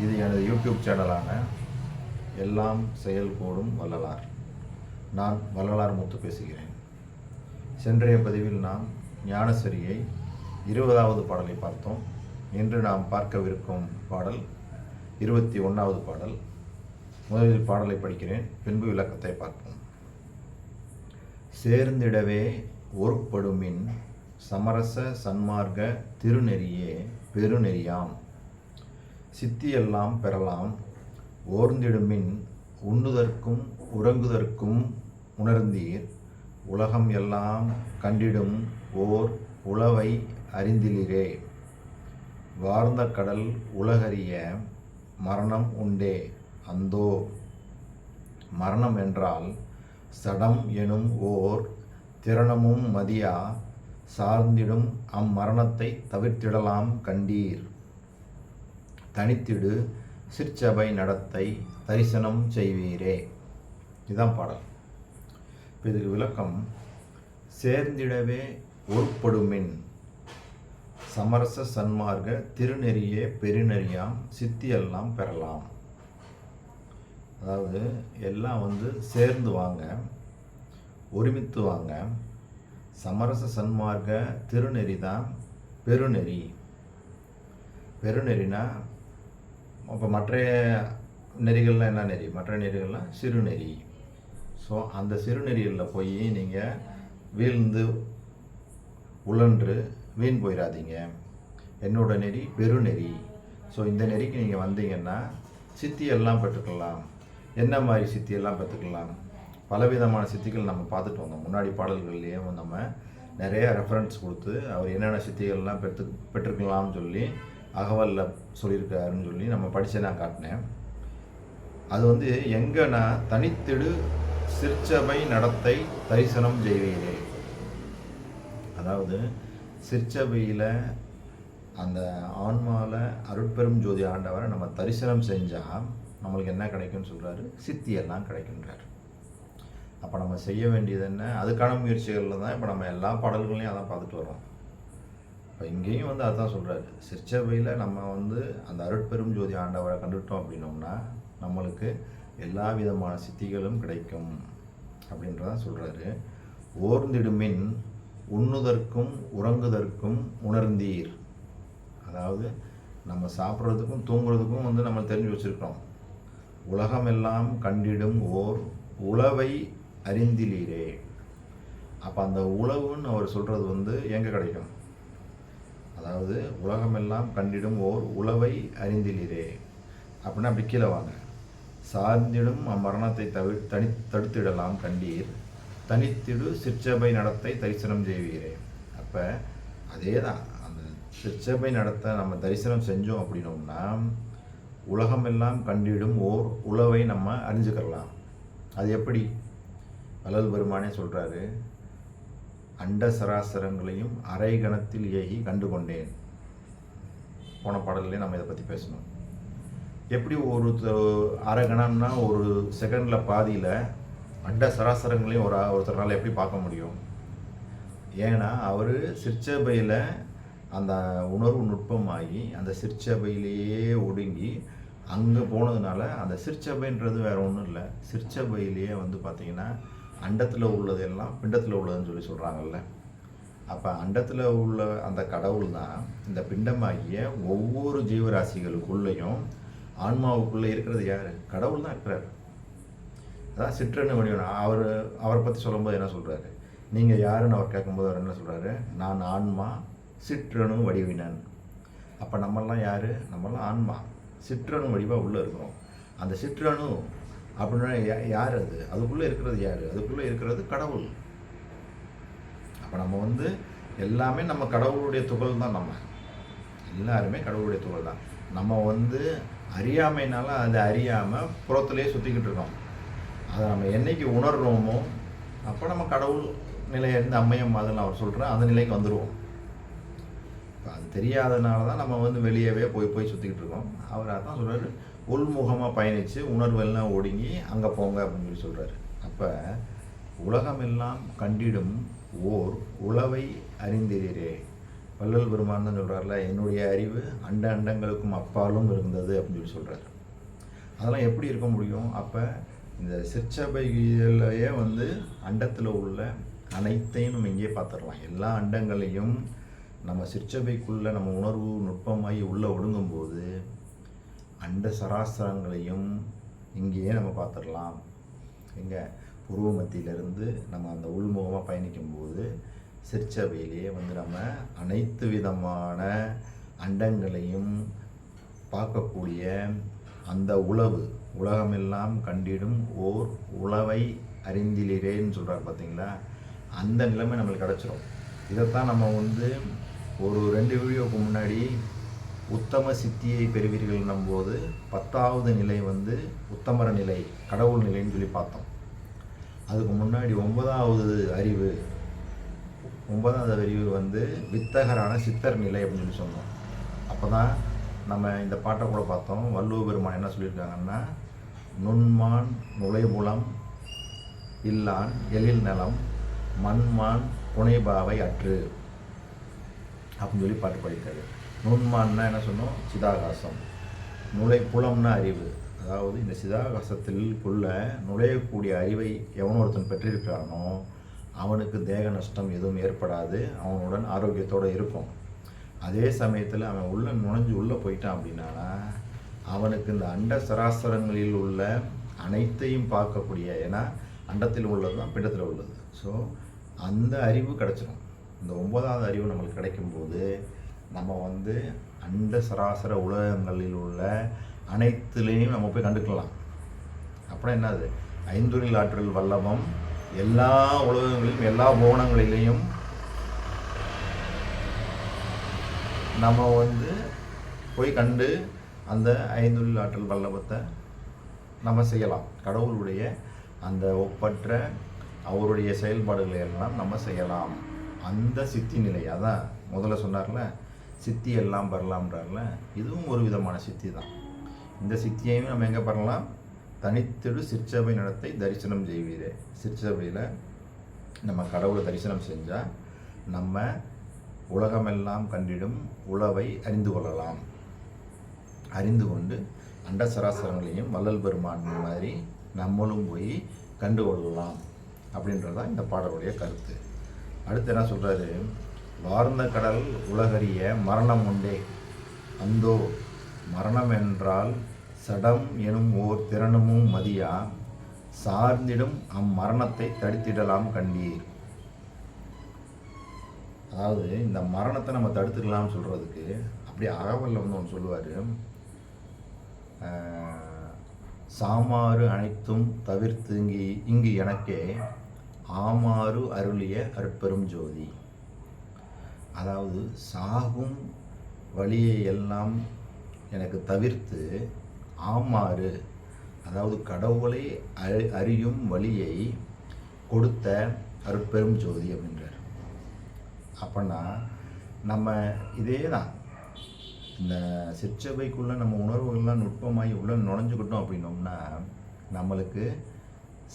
இது எனது யூடியூப் சேனலான எல்லாம் செயல்கூடும் வள்ளலார். நான் வள்ளலார் முத்து பேசுகிறேன். சென்றைய பதிவில் நாம் ஞானசரியை இருபதாவது பாடலை பார்த்தோம். இன்று நாம் பார்க்கவிருக்கும் பாடல் இருபத்தி ஒன்றாவது பாடல். முதலில் பாடலை படிக்கிறேன் பின்பு விளக்கத்தை பார்ப்போம். சேர்ந்திடவே ஒருப்படுமின் சமரச சன்மார்க்க திருநெறியே பெருநெறியாம். சித்தியெல்லாம் பெறலாம். ஓர்ந்திடுமின் உண்ணுதற்கும் உறங்குதற்கும் உணர்ந்தீர். உலகம் எல்லாம் கண்டிடும் ஓர் உளவை அறிந்திலிரே. வார்ந்த கடல் உலகறிய மரணம் உண்டே. அந்தோ மரணம் என்றால் சடம் எனும் ஓர் திறனமும் மதியா. சார்ந்திடும் அம்மரணத்தை தவிர்த்திடலாம் கண்டீர். தனித்திடு சிற்சபை நடத்தை தரிசனம் செய்வீரே. இதுதான் பாடல். இப்போ இதுக்கு விளக்கம் சேர்ந்திடவே ஒருப்படுமின் சமரச சன்மார்க்க திருநெறியே பெருநெறியாம் சித்தியெல்லாம் பெறலாம். அதாவது எல்லாம் வந்து சேர்ந்து வாங்க ஒருமித்து வாங்க சமரச சன்மார்க்க திருநெறி தான் பெருநெறி. பெருநெறினா அப்போ மற்ற நெறிகள்லாம் என்ன நெறி? மற்ற நெறிகள்லாம் சிறுநெறி. ஸோ அந்த சிறுநெறிகளில் போய் நீங்கள் வீழ்ந்து உழன்று வீண் போயிடாதீங்க என்னோட நெறி பெருநெறி. ஸோ இந்த நெறிக்கு நீங்கள் வந்தீங்கன்னா சித்தியெல்லாம் பெற்றுக்கலாம். என்ன மாதிரி சித்தியெல்லாம் பெற்றுக்கலாம்? பலவிதமான சித்திகள் நம்ம பார்த்துட்டு வந்தோம். முன்னாடி பாடல்கள்லேயும் நம்ம நிறைய ரெஃபரன்ஸ் கொடுத்து அவர் என்னென்ன சித்திகள்லாம் பெற்று பெற்றுக்கலாம்னு சொல்லி அகவலில் சொல்லியிருக்காருன்னு சொல்லி நம்ம படித்து நான் காட்டினேன். அது வந்து எங்கன்னா தனித்திடு சிற்சபை நடத்தை தரிசனம் செய்வீரே. அதாவது சிற்சபையில் அந்த ஆன்மாவில் அருட்பெரும் ஜோதி ஆண்டவரை நம்ம தரிசனம் செஞ்சால் நம்மளுக்கு என்ன கிடைக்கும்னு சொல்கிறாரு சித்தியெல்லாம் கிடைக்குன்றார் அப்போ நம்ம செய்ய வேண்டியது என்ன? அதுக்கான முயற்சிகளில் தான் இப்போ நம்ம எல்லா பாடல்களையும் அதான் பார்த்துட்டு வரோம் இப்போ இங்கேயும் வந்து அதான் சொல்கிறாரு சிற்சபையில் நம்ம வந்து அந்த அருட்பெரும் ஜோதி ஆண்டவரை கண்டுட்டோம் அப்படின்னோம்னா நம்மளுக்கு எல்லா விதமான சித்திகளும் கிடைக்கும் அப்படின்றதான் சொல்கிறாரு ஓர்ந்திடுமின் உண்ணுதற்கும் உறங்குதற்கும் உணர்ந்தீர். அதாவது நம்ம சாப்பிட்றதுக்கும் தூங்குறதுக்கும் வந்து நம்ம தெரிஞ்சு வச்சுருக்கோம் உலகமெல்லாம் கண்டிடும் ஓர் உளவை அறிந்திலீரே. அப்போ அந்த உழவுன்னு அவர் சொல்கிறது வந்து எங்கே கிடைக்கும்? அதாவது உலகமெல்லாம் கண்டிடும் ஓர் உளவை அறிந்திலீரே அப்படின்னா அப்படி கீழே வாங்க. சார்ந்திடும் அம்மரணத்தை தவி தனி தடுத்திடலாம் கண்டீர். தனித்திடு சிற்சபை நடத்தை தரிசனம் செய்வீரே. அப்போ அதே தான் அந்த சிற்சபை நடத்த நம்ம தரிசனம் செஞ்சோம் அப்படின்னோம்னா உலகமெல்லாம் கண்டிடும் ஓர் உளவை நம்ம அறிஞ்சுக்கலாம் அது எப்படி? வள்ளல் பெருமானே சொல்கிறாரு அண்ட சராசரங்களையும் அரை கணத்தில் ஏகி கண்டு கொண்டேன் போன பாடல்லே நம்ம இதை பற்றி பேசணும். எப்படி ஒரு அரை கணம்னா ஒரு செகண்டில் பாதியில் அண்ட சராசரங்களையும் ஒரு ஒருத்தரால் எப்படி பார்க்க முடியும்? ஏன்னா அவர் சிற்சபையில் அந்த உணர்வு நுட்பமாகி அந்த சிற்சபையிலேயே ஒடுங்கி அங்கே போனதுனால அந்த சிற்சபைன்றது வேற ஒன்றும் இல்லை. சிற்சபையிலேயே வந்து பார்த்திங்கன்னா அண்டத்தில் உள்ளதெல்லாம் பிண்டத்தில் உள்ளதுன்னு சொல்லி சொல்கிறாங்கல்ல அப்போ அண்டத்தில் உள்ள அந்த கடவுள் தான் இந்த பிண்டமாகிய ஒவ்வொரு ஜீவராசிகளுக்குள்ளேயும் ஆன்மாவுக்குள்ளே இருக்கிறது யார்? கடவுள் தான் இருக்கிறார். அதான் சிற்றன்னு வடிவம். அவர் அவரை பற்றி சொல்லும்போது என்ன சொல்கிறாரு நீங்கள் யாருன்னு அவர் கேட்கும்போது அவர் என்ன சொல்கிறாரு நான் ஆன்மா சிற்றணு வடிவினன். அப்போ நம்மெல்லாம் யார்? நம்மெல்லாம் ஆன்மா. சிற்றணு வடிவாக உள்ளே இருக்கிறோம். அந்த சிற்றணு அப்படின்னா யா- யார் அது? அதுக்குள்ளே இருக்கிறது யார்? அதுக்குள்ளே இருக்கிறது கடவுள். அப்போ நம்ம வந்து எல்லாமே நம்ம கடவுளுடைய துகள் தான் நம்ம. எல்லாருமே கடவுளுடைய துகள் தான். நம்ம வந்து அறியாமைனால அதை அறியாமல் புறத்துலேயே சுற்றிக்கிட்டு இருக்கோம். அதை நம்ம என்னைக்கு உணர்றோமோ அப்போ நம்ம கடவுள் நிலையிலேருந்து அம்மையம் மாதிரிலாம் அவர் சொல்கிறேன் அந்த நிலைக்கு வந்துடுவோம் இப்போ அது தெரியாதனால தான் நம்ம வந்து வெளியவே போய் போய் சுற்றிக்கிட்டு இருக்கோம். அவர் அதான் சொல்கிறாரு உள்முகமாக பயணித்து உணர்வெல்லாம் ஒடுங்கி அங்கே போங்க அப்படின்னு சொல்லி சொல்கிறாரு அப்போ உலகமெல்லாம் கண்டிடும் ஓர் உளவை அறிந்திரே. வள்ளல் பெருமான் தான் சொல்கிறார்ல என்னுடைய அறிவு அண்ட அண்டங்களுக்கும் அப்பாலும் இருந்தது அப்படின்னு சொல்லி சொல்கிறாரு அதெல்லாம் எப்படி இருக்க முடியும்? அப்போ இந்த சிற்சபையிலேயே வந்து அண்டத்தில் உள்ள அனைத்தையும் நம்ம இங்கேயே பார்த்துடலாம். எல்லா அண்டங்களையும் நம்ம சிற்சபைக்குள்ளே நம்ம உணர்வு நுட்பமாகி உள்ளே ஒடுங்கும்போது அண்ட சராசரங்களையும் இங்கேயே நம்ம பார்த்துடலாம். எங்கே பூர்வ மத்தியிலிருந்து நம்ம அந்த உள்முகமாக பயணிக்கும்போது சிற்சபையிலேயே வந்து நம்ம அனைத்து விதமான அண்டங்களையும் பார்க்கக்கூடிய அந்த உளவு உலகமெல்லாம் கண்டிடும் ஓர் உளவை அறிந்திலிரேன்னு சொல்கிறார் பார்த்தீங்களா அந்த நிலைமை நம்மளுக்கு கிடச்சிரும். இதைத்தான் நம்ம வந்து ஒரு ரெண்டு வீடியோவுக்கு முன்னாடி உத்தம சித்தியை பெறுவீர்கள் போது பத்தாவது நிலை வந்து உத்தமர நிலை கடவுள் நிலைன்னு சொல்லி பார்த்தோம். அதுக்கு முன்னாடி ஒன்பதாவது அறிவு ஒன்பதாவது அறிவு வந்து வித்தகரான சித்தர் நிலை அப்படின்னு சொல்லி சொன்னோம். அப்போ தான் நம்ம இந்த பாட்டை கூட பார்த்தோம். வள்ளுவ பெருமான் என்ன சொல்லியிருக்காங்கன்னா நுண்மான் நுழைபுலம் இல்லான் எழில் நலம் மண்மான் புனைபாவை அற்று. அப்படின்னு சொல்லி பாட்டு பாடியிருக்காரு. நுண்மான்னா என்ன சொன்னோம்? சிதாகாசம். நுழை புலம்னா அறிவு. அதாவது இந்த சிதாகாசத்தில் உள்ள நுழையக்கூடிய அறிவை எவன் ஒருத்தன் பெற்றிருக்கிறானோ அவனுக்கு தேக நஷ்டம் எதுவும் ஏற்படாது. அவனுடன் ஆரோக்கியத்தோடு இருக்கும் அதே சமயத்தில் அவன் உள்ள நுழைஞ்சு உள்ளே போயிட்டான் அப்படின்னா அவனுக்கு இந்த அண்ட சராசரங்களில் உள்ள அனைத்தையும் பார்க்கக்கூடிய ஏன்னா அண்டத்தில் உள்ளது தான் பிண்டத்தில் உள்ளது. ஸோ அந்த அறிவு கிடச்சிரும். இந்த ஒன்பதாவது அறிவு நம்மளுக்கு கிடைக்கும்போது நம்ம வந்து அண்ட சராசர உலகங்களில் உள்ள அனைத்துலேயும் நம்ம போய் கண்டுக்கலாம். அப்புறம் என்னது? ஐந்துரில் ஆற்றல் வல்லவம் எல்லா உலகங்களிலும் எல்லா கோணங்களிலையும் நம்ம வந்து போய் கண்டு அந்த ஐந்துரில் ஆற்றல் வல்லவத்தை நம்ம செய்யலாம். கடவுளுடைய அந்த ஒப்பற்ற அவருடைய செயல்பாடுகளை எல்லாம் நம்ம செய்யலாம். அந்த சித்தி நிலை. அதான் முதல்ல சொன்னார்ல சித்தி எல்லாம் பெறலாம்ன்றார்ல. இதுவும் ஒரு விதமான சித்தி தான். இந்த சித்தியையும் நம்ம எங்கே பெறலாம்? தனித்திடு சிற்சபை நடத்தை தரிசனம் செய்வீரே. சிற்சபையில் நம்ம கடவுளை தரிசனம் செஞ்சால் நம்ம உலகமெல்லாம் கண்டிடும் உளவை அறிந்து கொள்ளலாம். அறிந்து கொண்டு அண்ட சராசரங்களையும் வள்ளல் பெருமான் மாதிரி நம்மளும் போய் கண்டு கொள்ளலாம். அப்படின்றது தான் இந்த பாடலுடைய கருத்து. அடுத்து என்ன சொல்கிறாரு வார்ந்த கடல் உலகறிய மரணம் உண்டே. அந்தோ மரணம் என்றால் சடம் எனும் ஓர் திறனமும் மதியா. சார்ந்திடும் அம்மரணத்தை தடுத்திடலாம் கண்டீர். அதாவது இந்த மரணத்தை நம்ம தடுத்துக்கலாம்னு சொல்கிறதுக்கு அப்படி அகவலில் வந்து ஒன்று சொல்லுவார். சாமாறு அனைத்தும் தவிர்த்து இங்கு இங்கு எனக்கே ஆமாறு அருளிய அற்பெரும் ஜோதி. அதாவது சாகும் வழியை எல்லாம் எனக்கு தவிர்த்து ஆமாறு அதாவது கடவுளை அறி அறியும் வழியை கொடுத்த அருட்பெரும் ஜோதி அப்படின்றார் அப்படின்னா நம்ம இதே தான் இந்த சிற்சபைக்குள்ளே நம்ம உணர்வுகள்லாம் நுட்பமாகி உள்ளே நுழைஞ்சுக்கிட்டோம் அப்படின்னோம்னா நம்மளுக்கு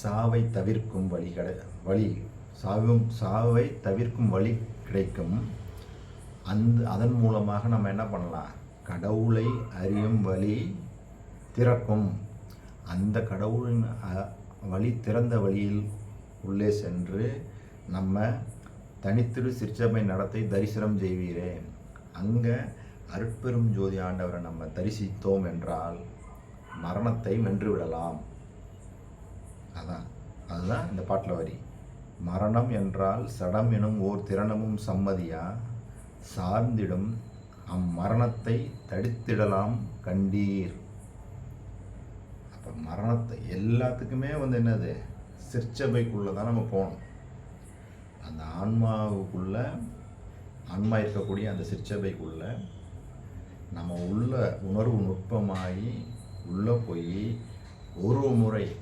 சாவை தவிர்க்கும் வழி கிடை வழி சாவும் சாவை தவிர்க்கும் வழி கிடைக்கும். அந்த அதன் மூலமாக நம்ம என்ன பண்ணலாம்? கடவுளை அறியும் வழி திறக்கும். அந்த கடவுளின் வழி திறந்த வழியில் உள்ளே சென்று நம்ம தனித்திரு சிற்சபை நடத்தை தரிசனம் செய்வீரே. அங்கே அருட்பெரும் ஜோதி ஆண்டவரை நம்ம தரிசித்தோம் என்றால் மரணத்தை வென்றுவிடலாம் அதான் அதுதான் இந்த பாட்டில் வரி. மரணம் என்றால் சடம் எனும் ஓர் திறனமும் சம்மதியா? சார்ந்திடும் அம்மரணத்தை தடுத்திடலாம் கண்டீர். அப்போ மரணத்தை எல்லாத்துக்குமே வந்து என்னது? சிற்சபைக்குள்ளே தான் நம்ம போகணும். அந்த ஆன்மாவுக்குள்ள ஆன்மா இருக்கக்கூடிய அந்த சிற்சபைக்குள்ள நம்ம உள்ள உணர்வு நுட்பமாகி உள்ளே போய் ஒரு முறை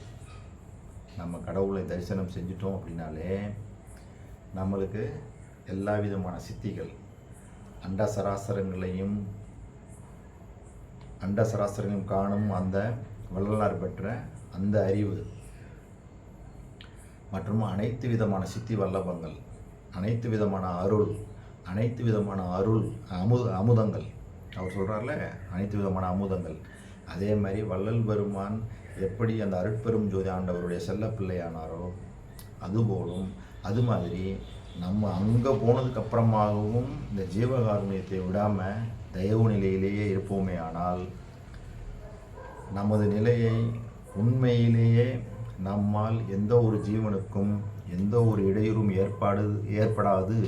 நம்ம கடவுளை தரிசனம் செஞ்சிட்டோம் அப்படின்னாலே நம்மளுக்கு எல்லா விதமான சித்திகள் அண்ட சராசரங்களையும் அண்ட சராசரங்களையும் காணும் அந்த வள்ளலார் பெற்ற அந்த அறிவு. மற்றும் அனைத்து விதமான சித்தி வல்லபங்கள் அனைத்து விதமான அருள் அனைத்து விதமான அருள் அமுத அமுதங்கள். அவர் சொல்கிறார்ல அனைத்து விதமான அமுதங்கள். அதே மாதிரி வள்ளல் பெருமான் எப்படி அந்த அருட்பெரும் ஜோதி ஆண்டவருடைய செல்ல பிள்ளையானாரோ அதுபோலும் அது மாதிரி நம்ம அங்கே போனதுக்கு அப்புறமாகவும் இந்த ஜீவகாருண்யத்தை விடாமல் தயவு நிலையிலேயே இருப்போமே ஆனால் நமது நிலையை உண்மையிலேயே நம்மால் எந்த ஒரு ஜீவனுக்கும் எந்த ஒரு இடையூறும் ஏற்பாடு ஏற்படாது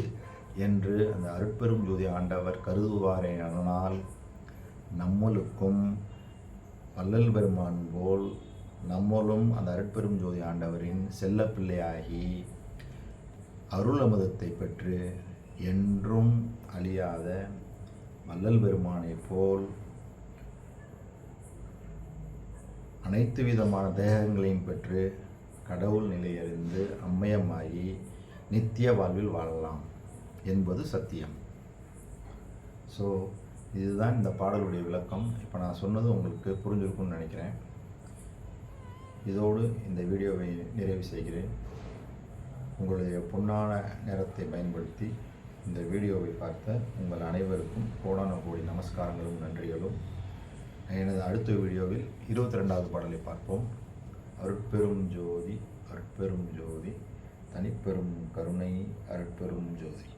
என்று அந்த அருட்பெரும் ஜோதி ஆண்டவர் கருதுவாரேயானால் நம்மளுக்கும் வள்ளல் பெருமான் போல் நம்மளும் அந்த அருட்பெரும் ஜோதி ஆண்டவரின் செல்ல பிள்ளையாகி அருள் அமுதத்தை பெற்று என்றும் அழியாத வள்ளல் பெருமானை போல் அனைத்து விதமான தேகங்களையும் பெற்று கடவுள் நிலையறிந்து அம்மயமாகி நித்திய வாழ்வில் வாழலாம் என்பது சத்தியம். ஸோ இதுதான் இந்த பாடலுடைய விளக்கம். இப்போ நான் சொன்னது உங்களுக்கு புரிஞ்சிருக்கும்னு நினைக்கிறேன். இதோடு இந்த வீடியோவை நிறைவு செய்கிறேன். உங்களுடைய பொன்னான நேரத்தை பயன்படுத்தி இந்த வீடியோவை பார்த்த உங்கள் அனைவருக்கும் கோடான கோடி நமஸ்காரங்களும் நன்றிகளும். எனது அடுத்த வீடியோவில் இருபத்தி ரெண்டாவது பாடலை பார்ப்போம். அருட்பெரும் ஜோதி அருட்பெரும் ஜோதி தனிப்பெரும் கருணை அருட்பெரும் ஜோதி.